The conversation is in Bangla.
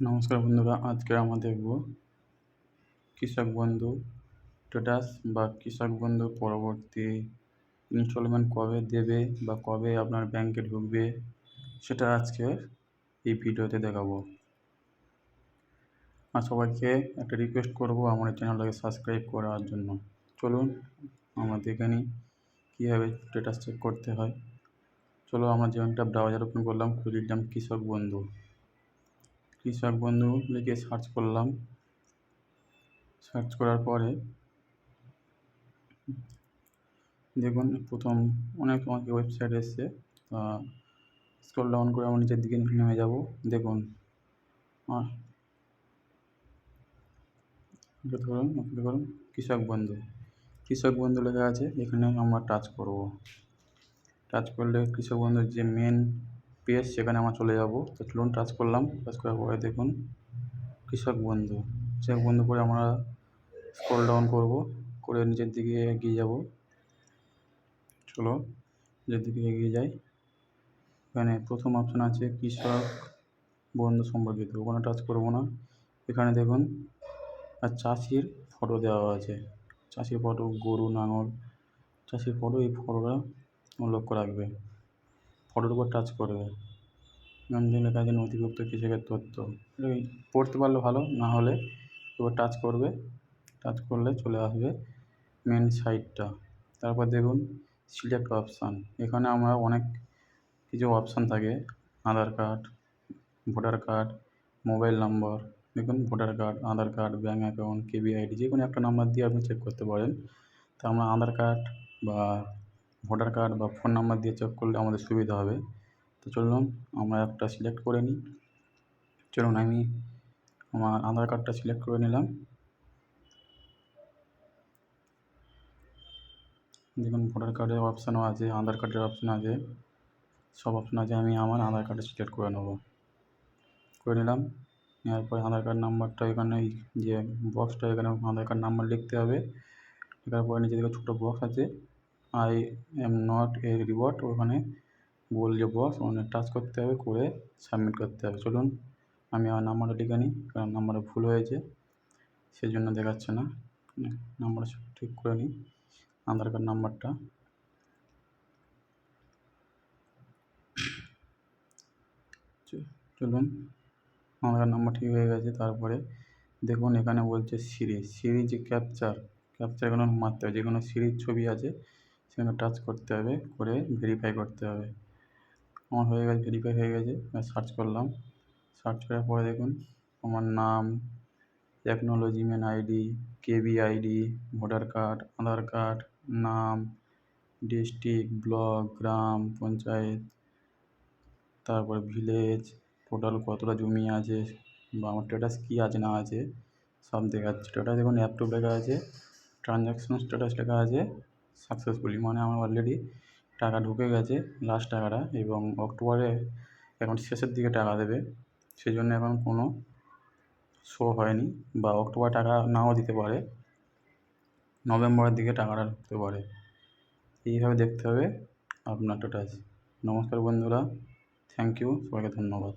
নমস্কার বন্ধুরা আজকে আমরা দেখব কৃষক বন্ধু স্ট্যাটাস বা কৃষক বন্ধু পরবর্তী ইনস্টলমেন্ট কবে দেবে বা কবে আপনার ব্যাংকে ঢুকবে সেটা আজকে এই ভিডিওতে দেখাবো। আর সবাইকে একটা রিকোয়েস্ট করব আমার চ্যানেলটাকে সাবস্ক্রাইব করার জন্য। চলুন, আমরা দেখে নিই কীভাবে স্ট্যাটাস চেক করতে হয়। চলো আমরা যে একটা ব্রাউজার ওপেন করলাম খুলে দিলাম কৃষক বন্ধু। কৃষক বন্ধু? লিখে সার্চ করলাম। সার্চ করার পরে দেখুন, প্রথম অনেক আমাকে ওয়েবসাইট এসছে। স্ক্রল ডাউন করে আমার নিচের দিকে নেমে যাব। দেখুন ধরুন আপনি ধরুন, কৃষক বন্ধু। কৃষক বন্ধু লেখা আছে, এখানে আমরা টাচ করব। টাচ করলে কৃষক বন্ধুর যে মেন পেজ সেখানে আমরা চলে যাব। তো চলুন টাচ করলাম। টাচ করার পরে দেখুন, কৃষক বন্ধু। কৃষক বন্ধু করে আমরা স্ক্রল ডাউন করব। করে নিচের দিকে এগিয়ে যাব। চলো, নিচের দিকে এগিয়ে যাই। এখানে প্রথম অপশান আছে কৃষক বন্ধু সম্পর্কিত। ওখানে টাচ করব না। এখানে দেখুন, আর চাষির ফটো দেওয়া আছে। চাষির ফটো গরু, নাঙল। চাষির ফটো এই ফটোটা লক্ষ্য রাখবে। ফটোর উপর টাচ করবে। লেখা আছে নথিভুক্ত কৃষকের তথ্য? পড়তে পারলে ভালো, না হলে এবার টাচ করবে। টাচ করলে চলে আসবে মেন সাইটটা তারপর দেখুন সিলেক্ট অপশান এখানে আমরা অনেক কিছু অপশান থাকে। Aadhaar card voter card mobile number দেখুন voter card Aadhaar card bank account KB ID যে কোনো একটা নাম্বার দিয়ে আপনি চেক করতে পারেন। তো আমরা আধার কার্ড বা ভোটার কার্ড বা ফোন নাম্বার দিয়ে চেক করলে আমাদের সুবিধা হবে। তো চলুন, আমরা একটা সিলেক্ট করে নিই। চলুন, আমি আমার আধার কার্ডটা সিলেক্ট করে নিলাম। দেখুন, ভোটার কার্ডের অপশানও আছে, আধার কার্ডের অপশান আছে। সব অপশান আছে, আমি আমার আধার কার্ডে সিলেক্ট করে নেব। করে নিলাম, নেওয়ার পরে আধার কার্ড নাম্বারটা এখানে যে বক্সটা এখানে আধার কার্ড নাম্বার লিখতে হবে। লেখার পরে নিচে দিকে ছোটো বক্স আছে। I am not a robot ওখানে গোল যে বক্স ওখানে টাচ করতে হবে, করে সাবমিট করতে হবে। চলুন, আমি আমার নাম্বারটা লিখে নিই, কারণ নাম্বারে ভুল হয়েছে সেই জন্য দেখাচ্ছে না। নাম্বারটা ঠিক করে নিই, আধার কার্ড নাম্বারটা চলুন, আধার কার্ড নাম্বার ঠিক হয়ে গেছে, তারপরে দেখুন এখানে বলছে সিরিজ। সিরিজ ক্যাপচার ক্যাপচার এখানে মারতে হবে যে কোনো সিরিজ ছবি আছে সেখানে টাচ করতে হবে, করে ভেরিফাই করতে হবে। আমার হয়ে গেছে ভেরিফাই হয়ে গেছে সার্চ করলাম। সার্চ করার পরে দেখুন, আমার নাম technology man ID KB ID voter card Aadhaar card নাম ডিস্ট্রিক্ট ব্লক গ্রাম পঞ্চায়েত তারপরে ভিলেজ টোটাল কতটা জমি আছে, বা আমার স্ট্যাটাস কী আছে, না আছে, সব দেখাচ্ছে। স্ট্যাটাস দেখুন অ্যাপটুপ লেখা আছে ট্রানজ্যাকশন স্ট্যাটাস লেখা আছে সাকসেসফুলি মানে আমার অলরেডি টাকা ঢুকে গেছে লাস্ট টাকাটা, এবং অক্টোবরে এখন শেষের দিকে টাকা দেবে। সেই জন্য এখন কোনো শো হয়নি, বা অক্টোবর টাকা নাও দিতে পারে, নভেম্বরের দিকে টাকাটা ঢুকতে পারে। এইভাবে দেখতে হবে আপনার স্ট্যাটাস নমস্কার বন্ধুরা থ্যাংক ইউ সবাইকে ধন্যবাদ।